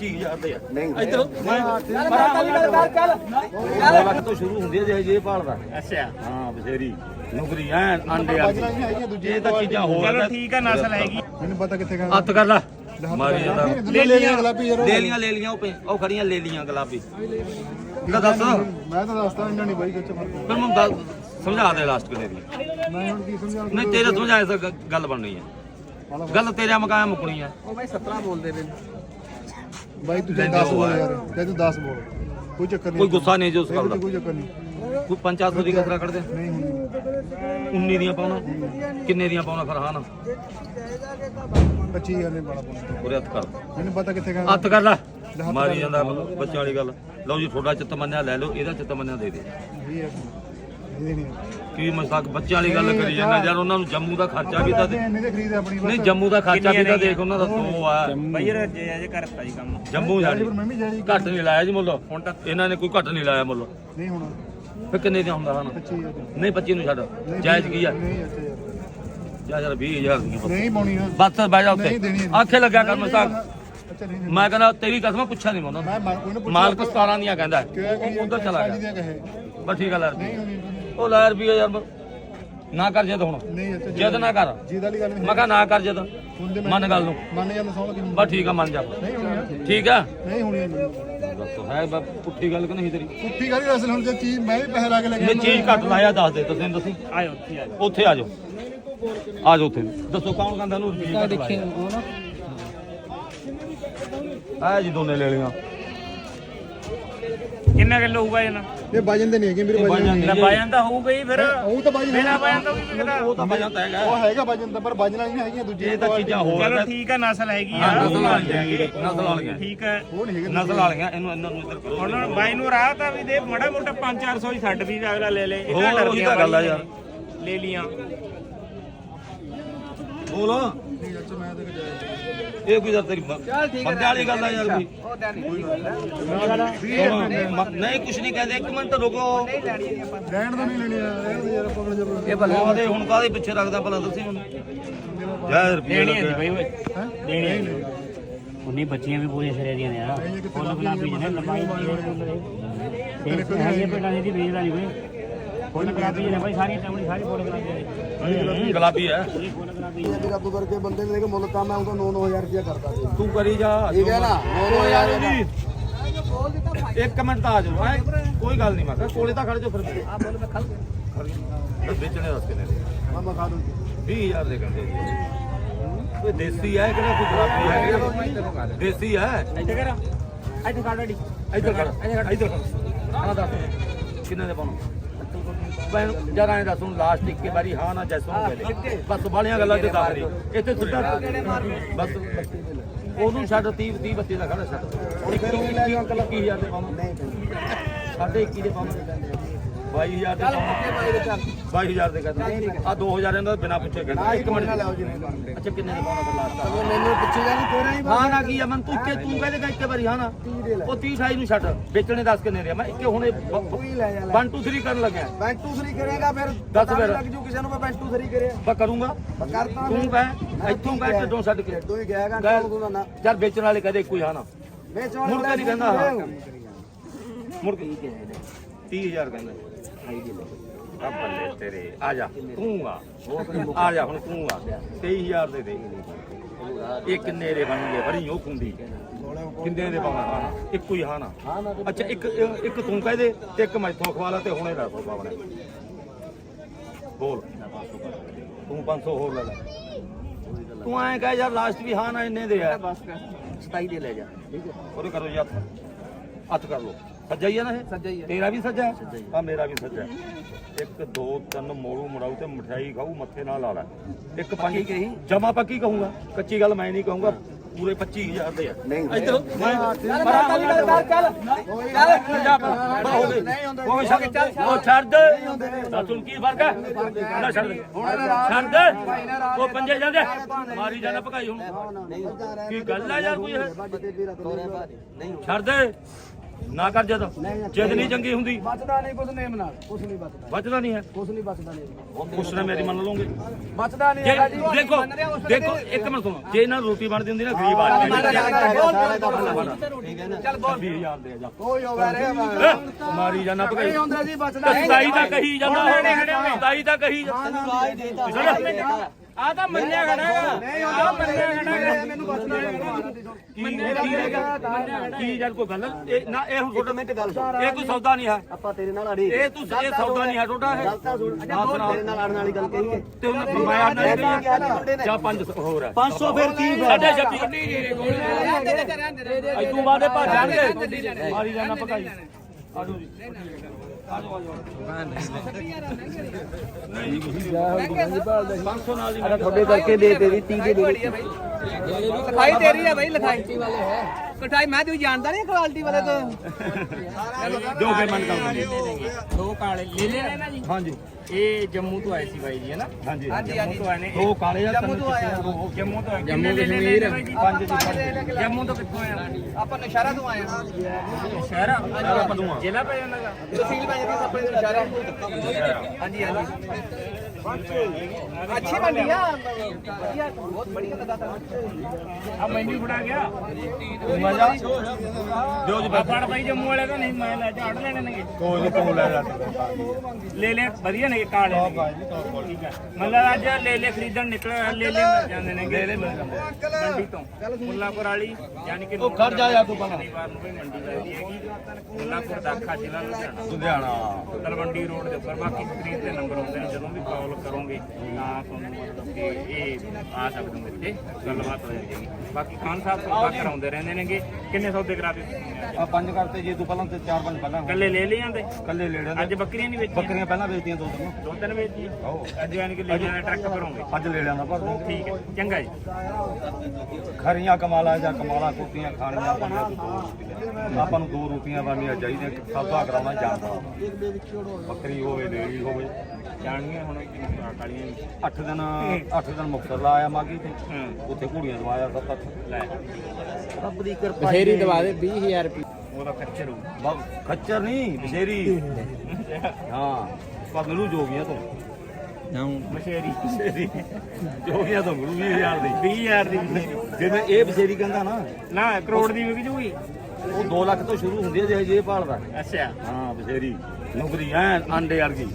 25000 ਦੇ ਆ। ਨਹੀਂ। ਇੱਧਰ ਮੈਂ ਚੱਲ ਲੱਖ ਤੋਂ ਸ਼ੁਰੂ ਹੁੰਦੀ ਹੈ ਜੇ ਜੇ ਪਾਲਦਾ ਅੱਛਾ। ਹਾਂ ਬਥੇਰੀ। ਨੁਕਰੀ ਐ ਅੰਡੇ ਵਾਲੀ ਇਹ ਤਾਂ ਚੀਜ਼ਾਂ ਹੋਰ ਚਲੋ ਆ। ਠੀਕ ਆ ਨਸਲ ਹੈਗੀ ਮੈਨੂੰ ਪਤਾ ਕਿੱਥੇ ਗਾ ਹੱਥ ਕਰ ਲੈ। ਮਾਰੀ ਜਾਂਦਾ। ਲੈ। ਲਿਆ ਗੁਲਾਬੀ ਯਾਰ। ਲੈ ਲੀਆਂ ਲੈ ਲੀਆਂ ਉਹ ਪਏ- ਉਹ ਖੜੀਆਂ ਲੈ ਲੀਆਂ ਗੁਲਾਬੀ ਲੈ ਦੱਸ। ਮੈਂ ਤਾਂ ਦੱਸਦਾ ਇਹਨਾਂ ਨਹੀਂ ਬਾਈ ਕਿੱਥੇ ਫ਼ਰਕ। ਫਿਰ ਮੈਨੂੰ ਦੱਸ ਸਮਝਾ ਦੇ ਲਾਸਟ ਕਿਨੇ ਦੀ ਮੈਂ ਹੁਣ ਕੀ ਸਮਝਾਂ ਨਹੀਂ ਤੇਰੇ ਸਮਝਾਏ ਤਾਂ ਗ- ਗੱਲ ਬਣਨੀ ਹੈ ਗੱਲ ਤੇਰੇ ਮਕਾਇਆ ਮੁਕਣੀ ਹੈ ਬਾਈ ਤੂੰ ਲੈ 10 ਜਾਓ ਬੋਲ ਯਾਰ। ਕਹਿ ਤੂੰ 10 ਬੋਲ। ਕੋਈ ਚੱਕਰ ਨਹੀਂ ਕੋਈ ਗੁੱਸਾ ਨਹੀਂ ਜੀ ਉਸ ਗੱਲ ਦਾ। ਕੋਈ ਚੱਕਰ ਨਹੀਂ। ਕੋਈ 500 ਦੀ ਕਸਰਾ ਕੱਢ ਦੇ। ਨਹੀਂ ਹੁੰਦੀ 19 ਦੀਆਂ ਪਾਉਣਾ। ਕਿੰਨੇ ਦੀਆਂ ਪਾਉਣਾ ਫਿਰ ਹਾਂ ਨਾ। 25000 ਨੇ ਬੜਾ ਪਾਉਣਾ ਉਰੇ ਹੱਥ ਕਰ। ਮੈਨੂੰ ਪਤਾ ਕਿੱਥੇ ਗਾ ਹੱਥ ਕਰ ਲੈ। ਮਾਰੀ ਜਾਂਦਾ ਬੱਚਿਆਂ ਵਾਲੀ ਗੱਲ। ਲਓ ਜੀ ਤੁਹਾਡਾ ਚਿੱਤ ਮੰਨਿਆ ਲੈ ਲਓ ਇਹਦਾ ਚਿੱਤ ਮੰਨਿਆ ਦੇ ਦੇ। ਕੀ ਮਸਾਕ ਬੱਚਿਆਂ ਵਾਲੀ ਗੱਲ ਕਰੀ ਜਾਂਦਾ ਯਾਰ ਉਹਨਾਂ ਨੂੰ ਜੰਮੂ ਦਾ ਖਰਚਾ ਵੀ ਤਾਂ ਦੇ ਇਹਨੇ ਦੇ ਖਰੀਦ ਆਪਣੀ ਨਹੀਂ ਜੰਮੂ ਦਾ ਖਰਚਾ ਵੀ ਤਾਂ ਦੇਖ ਉਹਨਾਂ ਦਾ ਦੋ ਆ। ਬਈ ਯਾਰ ਜੇ ਅਜੇ ਕਰਤਾ ਜੀ ਕੰਮ। ਜੰਮੂ ਜਾਣੀ ਪਰ ਮੈਂ ਵੀ ਜਾਰੀ ਘੱਟ ਨਹੀਂ ਲਾਇਆ ਜੀ ਮੁੱਲ। ਹੁਣ ਤੱਕ ਇਹਨਾਂ ਨੇ ਕੋਈ ਘੱਟ ਨਹੀਂ ਲਾਇਆ ਮੁੱਲ। ਨਹੀਂ ਹੋਣਾ। ਫਿਰ ਕਿੰਨੇ ਦਾ ਹੁੰਦਾ ਹਨ 25000 ਦੀ। ਨਹੀਂ 25 ਨੂੰ ਛੱਡ। ਜਾਇਜ਼ ਕੀ ਆ? ਨਹੀਂ ਅੱਛਾ ਯਾਰ ਜਾ ਯਾਰ 20000 ਦੀ ਨਹੀਂ ਪਾਉਣੀ ਨਾ ਬਸ ਬਹਿ ਜਾ ਉੱਥੇ ਨਹੀਂ ਦੇਣੀ ਇਹਨੇ। ਆਖੇ ਲੱਗਿਆ ਕਰ ਮਸਾਕ ਅੱਛਾ ਨਹੀਂ ਨਹੀਂ। ਮੈਂ ਕਹਿੰਦਾ ਤੇਰੀ ਕਸਮ ਪੁੱਛਿਆ ਨਹੀਂ ਮੈਂ ਕੋਈ ਨਾ ਮਾਲਕ 17 ਦੀਆਂ ਕਹਿੰਦਾ। ਉਹ ਉਧਰ ਚਲਾ ਗਿਆ। ਕਹੇ। ਬਸ ਠੀਕ ਆ ਲੈ। ਨਹੀਂ ਹੋਣੀ ਉਹ ਲੈ ਰੁਪਈਆ ਯਾਰ ਨਾ ਕਰ ਜਦ ਹੁਣ। ਨਹੀਂ ਜਦ ਨਾ ਕਰ। ਜੀਦ ਵਾਲੀ ਗੱਲ ਨਹੀਂ ਮੈਂ ਕਹਾ ਨਾ ਕਰ ਜਦ। ਮੰਨ ਗੱਲ ਨੂੰ। ਮੰਨ ਜਾਂਦਾ ਸੌ ਕਿ ਬਸ ਠੀਕ ਆ ਮੰਨ ਜਾ। ਨਹੀਂ ਹੋਣੀ ਯਾਰ। ਠੀਕ ਆ? ਨਹੀਂ ਹੋਣੀ ਦੱਸੋ ਹੈ ਬ- ਪੁੱਠੀ ਗੱਲ ਕਿ ਨਹੀਂ ਤੇਰੀ? ਕੁੱਤੀ ਗਾੜੀ ਅਸਲ ਹੁਣ ਜੇ ਚੀਜ਼ ਮੈਂ ਵੀ ਪੈਸੇ ਲਾ ਕੇ ਲੈ ਜੇ ਚੀਜ਼ ਘੱਟ ਲਾਇਆ ਦੱਸ ਦੇ ਤੁਸੀਂ ਦੱਸੀ। ਆਇਓ ਉੱਥੇ ਆ ਜਾਓ। ਉੱਥੇ ਆ ਜਾਓ। ਆ ਜਾਓ ਉੱਥੇ। ਦੱਸੋ ਕੌਣ ਕਹਿੰਦਾ ਨੂੰ ਰੁਪਈਆ ਘੱਟ ਲਾਇਆ। ਆ ਜੀ ਦੋਨੇ ਲੈ ਲਈਆਂ। ਕਿੰਨਾ ਕਿਲੋ ਹੋਊਗਾ ਇਹਨਾਂ? ਇਹ ਵਜਨ ਦੇ ਨਹੀਂ ਹੈਗੇ ਮੇਰੇ ਵਜਨ ਵਜਨ ਨਾ। ਬਾyan ਤਾਂ ਹੋਊਗਾ ਹੀ ਫਿਰ। ਉਹ ਤਾਂ ਵਜਨ ਬਿਨਾ ਬਾyan ਤੋਂ ਵੀ ਕਿਹਦਾ ਉਹ ਤਾਂ ਵਜਨ ਤਾਂ ਹੈਗਾ। ਉਹ ਹੈਗਾ ਵਜਨ ਤਾਂ ਪਰ ਵਜਨਾਂ ਨਹੀਂ ਹੈਗੀਆਂ ਦੂਜੇ ਇਹ ਤਾਂ ਚੀਜ਼ਾਂ ਹੋਰ ਚਲੋ ਠੀਕ ਆ ਨਸਲ ਹੈਗੀ ਹਾਂ, ਆ ਨਸਲ ਵਾਲੀਆਂ ਨਸਲ ਵਾਲੀਆਂ। ਠੀਕ ਹੈ ਉਹ ਨਹੀਂ ਹੈਗੇ ਨਸਲ ਵਾਲੀਆਂ ਇਹਨੂੰ ਇਹਨਾਂ ਨੂੰ ਇੱਧਰ ਕਰੋ। ਹੁਣ ਬਾਈ ਨੂੰ ਰਾਹ ਤਾਂ ਵੀ ਦੇ ਮੜਾ ਮੋਟਾ 5-400 ਹੀ ਛੱਡ ਵੀ ਅਗਲਾ ਲੈ ਲੇ। ਇਹ ਹੋਰ, ਤਾਂ ਉਹੀ ਡਰਦੀਆਂ ਤਾਂ ਗੱਲ ਆ ਬਾਈ। ਯਾਰ। ਲੈ ਲੀਆਂ। ਬੋਲ। ਇਹ ਕੋਈ ਯਾਰ ਤੇਰੀ ਬੰਦੇ ਵਾਲੀ ਗੱਲ ਆ ਯਾਰ ਕੋਈ। ਮ- ਨਹੀਂ ਕੁਛ ਨਹੀਂ ਕਹਿੰਦੇ ਇੱਕ ਮਿੰਟ ਰੁਕੋ। ਰਹਿਣ ਤੋਂ ਨਹੀਂ ਲੈਣੀ ਆ ਰਹਿਣ ਦੇ ਯਾਰ ਪਕੜ ਜਬਰ ਇਹ ਭਲੇ ਉਹਦੇ ਹੁਣ ਕਾਹਦੇ ਪਿੱਛੇ ਰੱਖਦਾ ਭਲਾ ਦੱਸੀ ਹੁਣ? ਯਾਰ ਰੁਪਏ ਦੇਣੀ ਹੈ ਬਈ ਓਏ। ਹੈ? ਦੇਣੀ ਹੈ ਨਹੀਂ ਉਨੀ ਬੱਚੀਆਂ ਵੀ ਪੂਰੀਆਂ ਸਿਰੇ ਦੀਆਂ ਨੇ ਆ ਇਹ ਕਿੱਥੇ ਫੁੱਲ ਗੁਲਾਬੀ ਨੇ ਲੰਬਾਈ ਦੇਖੋ ਤੇ ਹੈਗੇ ਪਿੰਡਾਂ ਦੀ ਵੇਚਦਾ ਨਹੀਂ ਕੋਈ। ਫੁੱਲ ਗੁਲਾਬੀ ਨੇ ਭਾਈ ਸਾਰੀਆਂ ਟਮੜੀ ਸਾਰੀ ਫੁੱਲ ਗੁਲਾਬੀ ਨੇ ਗੁਲਾਬੀ ਹੈ। ਫੁੱਲ ਗੁਲਾਬੀ ਇਹ ਰੱਬ ਕਰਕੇ ਬੰਦੇ ਨੇ ਮੁੱਲ ਤਾਂ ਮੈਂ ਉਹਦਾ 9-9000 ਰੁਪਇਆ ਕਰਦਾ ਸੀ। ਤੂੰ ਕਰੀ ਜਾ ਠੀਕ ਹੈ ਨਾ? 9000 ਜੀ ਇੱਕ ਮਿੰਟ ਤਾਂ ਆ ਜਾਓ। ਹੈਂ? ਕੋਈ ਗੱਲ ਨਹੀਂ ਮੈਂ ਕਿਹਾ ਕੋਲੇ ਤਾਂ ਖੜ ਜਾਓ ਫਿਰ। ਆ ਬੋਲ ਮੈਂ ਖੜ ਵੇਚਣੇ ਰਸਤੇ ਨੇ ਮੈਂ ਮਖਾ ਦੂੰ। 20000 ਦੇ ਕਹਿੰਦੇ ਜੀ। ਕੋਈ ਦੇਸੀ ਹੈ ਕਿਹੜਾ ਕੋਈ ਗੁਲਾਬੀ ਹੈ? ਦੇਸੀ ਹੈ? ਇੱਥੇ ਕਰ। ਇੱਥੇ ਕਰ ਡੈਡੀ। ਇੱਧਰ ਖੜ ਇੱਧਰ ਖੜ। ਹਾਂ ਦੱਸ। ਕਿੰਨੇ ਦੇ ਪਾਉਣਾ? ਮੈਂ ਜਰਾ ਇਹ ਦੱਸ ਹੁਣ ਲਾਸਟ ਇੱਕ ਵਾਰੀ ਹਾਂ ਨਾ ਜੈਸੋਂ ਨੂੰ ਕਹਿ ਦੇ। ਬਸ ਬਾਲੀਆਂ ਗੱਲਾਂ ਤੇ ਦੱਸ ਦੇ ਇੱਥੇ ਸਿੱਧਾ ਬਸ ਉਹਨੂੰ ਛੱਡ 30 30 ਬੱਚੇ ਦਾ ਖੜਾ ਛੱਡ। ਇੱਕ ਹੀ ਲੈ ਜਾ ਅੰਕਲ। 21000 ਦੇ ਪਾਉਣਾ ਸਾਡੇ 21 ਦੇ ਪਾਉਣਾ 22000 ਦੇ ਪਾਉਣਾ 22000 ਦੇ ਕਹਿੰਦਾ ਆ 2000 ਇਹਨਾਂ ਦਾ ਬਿਨਾ ਪੁੱਛੇ ਕਹਿੰਦਾ ਇੱਕ ਮਿੰਟ ਅੱਛਾ ਕਿੰਨੇ ਦੇ ਪਾਉਣਾ ਫਿਰ ਲਾਸਟ? ਮੈਨੂੰ ਪੁੱਛੇਗਾ ਨਹੀਂ ਤੇਰਾ ਹੀ ਹਾਂ ਨਾ ਕੀ ਆ ਮਨ ਤੂੰ ਕਿ ਤੂੰ ਕਹਦੇ ਕਿ ਇੱਕ ਵਾਰੀ ਹਾਂ ਨਾ। ਉਹ 30 28 ਨੂੰ ਛੱਡ। ਵੇਚਣੇ 10 ਕਿੰਨੇ ਦੇ ਆ? ਮੈਂ ਇੱਕੇ ਹੁਣੇ ਹੀ ਲੈ ਜਾ 1 2 3 ਕਰਨ ਲੱਗਿਆ। ਬੈਂਕ ਟੂ 3 ਕਰੇਗਾ ਫਿਰ ਦੱਸ ਪਤਾ ਫਿਰ। ਲੱਗ ਜੂ ਕਿਸੇ ਨੂੰ ਮੈਂ ਬੈਂਕ ਟੂ 3 ਕਰਿਆ ਮੈਂ ਕਰੂੰਗਾ। ਕਰਤਾ ਤੂੰ ਕਹਿ ਇੱਥੋਂ ਕਹਿ ਕਿਦੋਂ ਛੱਡ ਕੇ। ਤੂੰ ਹੀ ਕਹੇਗਾ ਕਹਿ। ਕੋਲ ਤੂੰ ਨਾ। ਯਾਰ ਵੇਚਣ ਵਾਲੇ ਕਦੇ ਕੋਈ ਹਾਂ ਨਾ। ਵੇਚ ਮੁੜ ਕੇ ਨਹੀਂ ਕਹਿੰਦਾ ਹਾਂ ਮੁੜ ਕੇ 30000 ਕਹਿੰਦਾ ਆ ਬੱਲੇ ਤੇਰੇ ਆ ਜਾ ਤੂੰ ਆ। ਆ ਜਾ ਹੁਣ ਤੂੰ ਆ। 23000 ਦੇ ਦੇ। ਇਹ ਕਿੰਨੇ ਦੇ ਬਣਨਗੇ ਬੜੀ ਉਹ ਕੁੰਡੀ ਕਿੰਨੇ ਦੇ ਪਾਉਣਾ ਖਾਣਾ ਇੱਕੋ ਹੀ ਹਾਨਾ ਅੱਛਾ ਇੱਕ ਇੱਕ ਤੂੰ ਕਹਿ ਦੇ ਤੇ ਇੱਕ ਮੈਥੋਂ ਖਵਾ ਲਾ ਤੇ ਹੁਣੇ ਦਾ ਬੋਲ। ਤੂੰ 500 ਹੋਰ ਲੈ ਲੈ। ਤੂੰ ਐਂ ਕਹਿ ਯਾਰ ਲਾਸਟ ਵੀ ਹਾਂ ਨਾ ਇੰਨੇ ਦੇ ਆ। ਬਸ 27 ਦੇ ਲੈ ਜਾ ਠੀਕ ਹੈ। ਉਹਦੇ ਕਰੋ ਜੀ ਹੱਥ। ਹੱਥ ਕਰ ਲੋ ਸੱਜਾ ਹੀ ਆ ਨਾ ਇਹ? ਸੱਜਾ ਹੀ ਆ। ਤੇਰਾ ਵੀ ਸੱਜਾ ਹੈ? ਆ। ਮੇਰਾ ਵੀ ਸੱਜਾ ਹੈ। ਇੱਕ ਦੋ ਤਿੰਨ ਮੋੜੂ ਮੜਾਉ ਤੇ ਮਠਿਆਈ ਖਾਊ ਮੱਥੇ ਨਾਲ ਲਾ ਲੈ। ਇੱਕ ਪੰਜ ਕਹੀ? ਜਮਾ ਪੱਕੀ ਕਹੂੰਗਾ। ਕੱਚੀ ਗੱਲ ਮੈਂ ਨਹੀਂ ਕਹੂੰਗਾ ਪੂਰੇ 25000 ਦੇ ਆ। ਨਹੀਂ। ਇੱਧਰ ਮੈਂ ਚੱਲ ਚੱਲ ਉਹ ਛੱਡ ਚੱਲ ਉਹ ਛੱਡ ਦੱਸ ਤੂੰ ਕੀ ਫ਼ਰਕ ਹੈ? ਨਾ ਛੱਡ ਛੱਡ ਉਹ ਪੰਜੇ ਜਾਂਦੇ ਮਾਰੀ ਜਾਣਾ ਭਗਾਈ ਹੁਣ। ਕੀ ਗੱਲ ਆ ਯਾਰ ਕੋਈ ਇਹ? ਛੱਡ ਦੇ। ਨਾ ਕਰ ਜਦ। ਜਿੱਦ ਨਹੀਂ ਚੰਗੀ ਹੁੰਦੀ। ਬਚਦਾ ਨਹੀਂ ਕੁਛ ਨੇਮ ਨਾਲ ਕੁਛ ਨਹੀਂ ਬਚਦਾ। ਬਚਦਾ ਨਹੀਂ ਹੈ। ਕੁਛ ਨਹੀਂ ਬਚਦਾ ਨੇਮ ਕੁਛ ਨਾ ਮੇਰੀ ਮੰਨ ਲਓਗੇ। ਬਚਦਾ ਨਹੀਂ ਜੇ ਹੈਗਾ ਜੀ ਦੇਖੋ ਦੇਖੋ ਇੱਕ ਮਿੰਟ ਸੁਣੋ। ਜੇ ਇਹਨਾਂ ਰੋਟੀ ਬਣਦੀ ਹੁੰਦੀ ਨਾ ਗਰੀਬ ਆਦਮੀ ਚੱਲ ਬੋਲ। 20000 ਦੇ ਜਾ। ਕੋਈ ਹੋਵੇ ਰੇ ਮਾਰੀ ਜਾਣਾ ਭਗਾਈ। ਨਹੀਂ ਹੁੰਦਾ ਜੀ ਬਚਦਾ ਸਤਾਈ ਤਾਂ ਕਹੀ ਜਾਂਦਾ। ਸਤਾਈ ਤਾਂ ਕਹੀ ਜਾਂਦਾ। ਆ ਤਾਂ ਮੰਨਿਆ ਖੜਾ ਨਹੀਂ ਹੁੰਦਾ ਮੰਨਿਆ ਖੜਾ ਮੈਨੂੰ ਬਚਦਾ ਕੀ ਕੀ ਯਾਰ ਕੋਈ ਗੱਲ? ਇਹ ਨਾ ਇਹ ਹੁਣ ਤੁਹਾਡਾ ਮਿੰਟ ਗੱਲ ਇਹ ਕੋਈ ਸੌਦਾ ਨਹੀਂ ਹੈ। ਆਪਾਂ ਤੇਰੇ ਨਾਲ ਅੜੀ। ਇਹ ਤੂੰ ਇਹ ਸੌਦਾ ਨਹੀਂ ਹੈ ਤੁਹਾਡਾ ਇਹ। ਗਲਤਾ ਸੁਣ। ਤੇਰੇ ਨਾਲ ਅੜਨ ਵਾਲੀ ਗੱਲ ਕਹੀਏ ਤੇ ਉਹਨੇ ਮੈਂ ਆਣਾ ਨਹੀਂ ਜਾਂ ਪੰਜ ਹੋਰ ਹੈ। 500 ਫਿਰ ਕੀ ਸਾਡੇ 26 ਅੱਜ ਤੂੰ ਬਾਅਦੇ ਭੱਜ ਜਾਣਗੇ। ਮਾਰੀ ਜਾਣਾ ਭਗਾਈ ਆਜੋ ਜੀ। ਆਜੋ ਆਜੋ ਪੰਜ ਨਾਲ ਦੀ ਤੁਹਾਡੇ ਕਰਕੇ ਦੇ ਤੇਰੀ 30 ਦੇ ਦੇ ਲਿਖਾਈ ਤੇਰੀ ਹੈ ਬਈ ਲਿਖਾਈ। ਵਾਲੇ ਹੈ ਕਟਾਈ ਮੈਂ ਤੂੰ ਜਾਣਦਾ ਨਹੀਂ ਕੁਆਲਿਟੀ ਵਾਲੇ ਤੋਂ? ਦੋ ਪੇਮੈਂਟ ਕਰ ਦਿੰਦੇ। ਦੋ ਕਾਲੇ ਲੈ ਨਾ ਜੀ? ਹਾਂਜੀ। ਇਹ ਜੰਮੂ ਤੋਂ ਆਏ ਸੀ ਬਾਈ ਜੀ ਹੈ ਨਾ? ਹਾਂਜੀ ਜੰਮੂ ਤੋਂ ਆਏ ਨੇ। ਦੋ ਕਾਲੇ ਆ ਜੰਮੂ ਤੋਂ ਆਇਆ ਜੰਮੂ ਤੋਂ ਜੰਮੂ ਕਸ਼ਮੀਰ ਪੰਜ ਜੀ ਪੰਜ ਜੰਮੂ ਤੋਂ ਕਿੱਥੋਂ ਆਇਆ ਆਪਾਂ ਨਸ਼ਹਿਰਾ ਤੋਂ ਆਏ ਹਾਂ ਸ਼ਹਿਰਾ ਜ਼ਿਲ੍ਹਾ ਪੈ ਜਾਂਦਾ ਤਹਿਸੀਲ ਪੈ ਜਾਂਦੀ ਆਪਣੇ ਤੋਂ ਨਸ਼ਹਿਰਾ। ਹਾਂਜੀ ਹਾਂਜੀ। ਅੱਛੀ ਮੰਡੀ ਆ। ਵਧੀਆ ਬਹੁਤ ਬੜੀਆ ਲਗਾਤਾਰ ਆ ਮੈਨੂੰ ਫੜਾ ਗਿਆ। ਮਜ਼ਾ ਜੋ। ਜੀ ਆ ਫੜ ਬਾਈ ਜੰਮੂ ਵਾਲੇ ਤਾਂ ਨਹੀਂ ਮੈਂ ਲੈ ਝਾੜ ਲੈਣੇ ਨੇਗੇ। ਕੋਈ ਨਹੀਂ ਤੂੰ ਲੈ ਜਾ ਲੈ ਲੈ ਵਧੀਆ ਨੇ ਕਾਲੇ ਨੇ ਠੀਕ ਹੈ ਮਤਲਬ ਅੱਜ ਲੈ ਲੈ ਖਰੀਦਣ ਨਿਕਲ ਲੈ ਲੈ ਮਿਲ ਜਾਂਦੇ ਨੇ ਲੈ ਲੈ ਮਿਲ ਜਾਂਦੇ। ਮੰਡੀ ਤੋਂ। ਮੁੱਲਾਪੁਰ ਵਾਲੀ ਯਾਨੀ ਕਿ ਉਹ ਖੜ ਜਾ ਯਾਰ ਤੂੰ ਪਹਿਲਾਂ। ਸ਼ਨੀਵਾਰ ਨੂੰ ਕੋਈ ਮੰਡੀ ਲੱਗਦੀ ਹੈਗੀ। ਮੁੱਲਾਪੁਰ ਦਾਖਾ ਜ਼ਿਲ੍ਹਾ ਲੁਧਿਆਣਾ। ਲੁਧਿਆਣਾ। ਤਲਵੰਡੀ ਰੋਡ ਦੇ ਉੱਪਰ ਬਾਕੀ ਸਕਰੀਨ ਤੇ ਨੰਬਰ ਆਉਂਦੇ ਨੇ ਜਦੋਂ ਵੀ ਕਾਲ ਕਰੋਗੇ ਤਾਂ ਤੁਹਾਨੂੰ ਮਤਲਬ ਕਿ ਇਹ ਆ ਸਕਦੇ ਹੋ ਇੱਥੇ। ਗੱਲਬਾਤ ਹੋ ਜਾਂਦੀ ਹੈ ਬਾਕੀ ਖਾਨ ਸਾਹਿਬ ਸੌਦਾ ਕਰਾਉਂਦੇ ਰਹਿੰਦੇ ਨੇਗੇ। ਕਿੰਨੇ ਸੌਦੇ ਤੁਸੀਂ? ਅੱਜ? ਆ ਪੰਜ ਕਰਤੇ ਜੀ ਤੂੰ ਪਹਿਲਾਂ ਤੇ ਚਾਰ ਪੰਜ ਪਹਿਲਾਂ। ਇਕੱਲੇ ਲੈ ਲਈ ਜਾਂਦੇ? ਕੱਲੇ ਲੈੜੇ ਅੱਜ ਬੱਕਰੀਆਂ ਨਹੀਂ ਵੇਚੀਆਂ? ਬੱਕਰੀਆਂ ਪਹਿਲਾਂ ਵੇਚਦੀਆਂ ਦੋ ਤਿੰਨ। ਦੋ ਤਿੰਨ ਵੇਚੀ? ਅੱਜ ਯਾਨੀ ਕਿ ਲੈ ਜਾਣਾ ਟਰੱਕ ਭਰੋਗੇ। ਅੱਜ ਲੈੜਿਆਂ ਦਾ ਭਰ ਠੀਕ ਹੈ। ਚੰਗਾ ਜੀ। ਖਰੀਆਂ ਕਮਾਲਾ ਜਾਂ ਕਮਾਲਾ ਕੁੱਤੀਆਂ ਖਾਣੀਆਂ ਤੋਂ। ਆਪਾਂ ਨੂੰ ਦੋ ਰੋਟੀਆਂ ਬਣਨੀਆਂ ਚਾਹੀਦੀਆਂ ਸੌਦਾ ਕਰਾਉਣਾ ਜਾਂਦਾ ਬੱਕਰੀ ਹੋਵੇ ਲੇੜੀ ਹੋਵੇ। ਜਾਣੀਆਂ ਹੁਣ। ਵੀ। 8 ਦਿਨ 8 ਦਿਨ ਮੁਕਤਰ ਲਾਇਆ ਮਾਗੀ ਤੇ। ਹਾਂ। ਉੱਥੇ ਘੋੜੀਆਂ ਦਵਾਇਆ ਸੱਤ ਅੱਠ। ਲੈ। ਰੱਬ ਦੀ ਕਿਰਪਾ ਬਸ਼ੇਰੀ ਦਵਾ ਦੇ 20000 ਰੁਪਏ। ਉਹਦਾ ਖੱਚਰ ਹੋਊ। ਬਾ- ਖੱਚਰ ਨਹੀਂ ਬਸ਼ੇਰੀ ਹਾਂ। ਪਰ ਮਿਲੂ ਜੋਗੀਆਂ ਤੋਂ। ਮਸ਼ੇਰੀ ਬਸ਼ੇਰੀ ਜੋਗੀਆਂ ਤੋਂ ਮਿਲੂ 20000 ਦੀ। 20000 ਦੀ। ਮਸ਼ੇਰੀ। ਜਿਵੇਂ ਇਹ ਬਸ਼ੇਰੀ ਕਹਿੰਦਾ ਨਾ ਨਾ ਕਰੋੜ ਦੀ ਵਿਕ ਜੂਗੀ। ਉਹ 2 ਲੱਖ ਤੋਂ ਸ਼ੁਰੂ ਹੁੰਦੀ ਹੈ ਜੇ ਜੇ ਭਾਲਦਾ ਅੱਛਾ। ਹਾਂ ਬਸ਼ੇਰੀ ਨੌਕਰੀ ਐ ਆਂਡੇ ਵਰਗੀ।